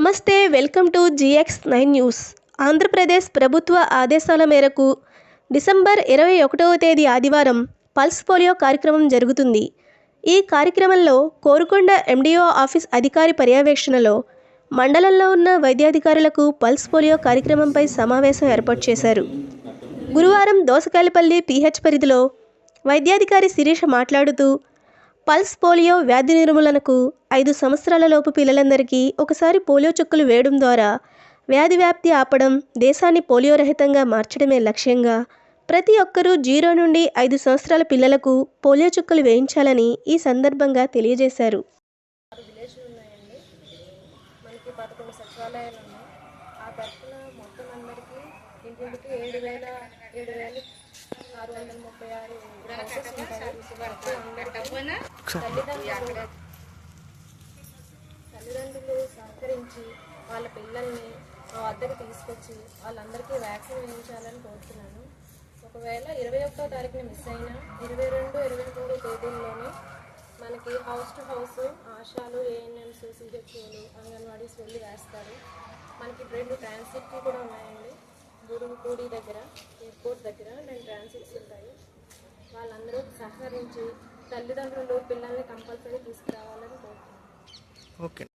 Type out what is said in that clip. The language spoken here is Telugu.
నమస్తే welcome to GX nine news. Andhra Pradesh ప్రభుత్వ ఆదేశాల మేరకు డిసెంబర్ ఇరవై ఒకటవ తేదీ ఆదివారం పల్స్ పోలియో కార్యక్రమం జరుగుతుంది. ఈ కార్యక్రమంలో కోరుకొండ ఎండిఓ ఆఫీస్ అధికారి పర్యవేక్షణలో మండలంలో ఉన్న వైద్యాధికారులకు పల్స్ పోలియో కార్యక్రమంపై సమావేశం ఏర్పాటు చేశారు. గురువారం దోసకాయలపల్లి పిహెచ్ పరిధిలో వైద్యాధికారి శిరీష మాట్లాడుతూ పల్స్ పోలియో వ్యాధి నిర్మూలనకు ఐదు సంవత్సరాల లోపు పిల్లలందరికీ ఒకసారి పోలియో చుక్కలు వేయడం ద్వారా వ్యాధి వ్యాప్తి ఆపడం దేశాన్ని పోలియో రహితంగా మార్చడమే లక్ష్యంగా ప్రతి ఒక్కరూ జీరో నుండి ఐదు సంవత్సరాల పిల్లలకు పోలియో చుక్కలు వేయించాలని ఈ సందర్భంగా తెలియజేశారు. ఇంటింటికి ఏడు వేల ఏడు వేలు ఆరు వందల ముప్పై ఆరు ఉంటాయి. తల్లిదండ్రులు తల్లిదండ్రులు సహకరించి వాళ్ళ పిల్లల్ని మా వద్దకు తీసుకొచ్చి వాళ్ళందరికీ వ్యాక్సిన్ వేయించాలని కోరుతున్నాను. ఒకవేళ ఇరవై ఒకటో తారీఖున మిస్ అయినా ఇరవై రెండు ఇరవై మూడు తేదీల్లోనే మనకి హౌస్ టు హౌస్ ఆశాలు ఏఎన్ఎంస్ సిహెచ్ఓలు అంగన్వాడీస్ వెళ్ళి వేస్తారు. మనకి రెండు ట్రాన్సిట్కి కూడా ఉన్నాయండి. గురుపూడి దగ్గర ఎయిర్పోర్ట్ దగ్గర రెండు ట్రాన్సిట్స్ ఉంటాయి. వాళ్ళందరూ సహకరించి తల్లిదండ్రులు పిల్లల్ని కంపల్సరీ తీసుకురావాలని కోరుతున్నాను ఓకే.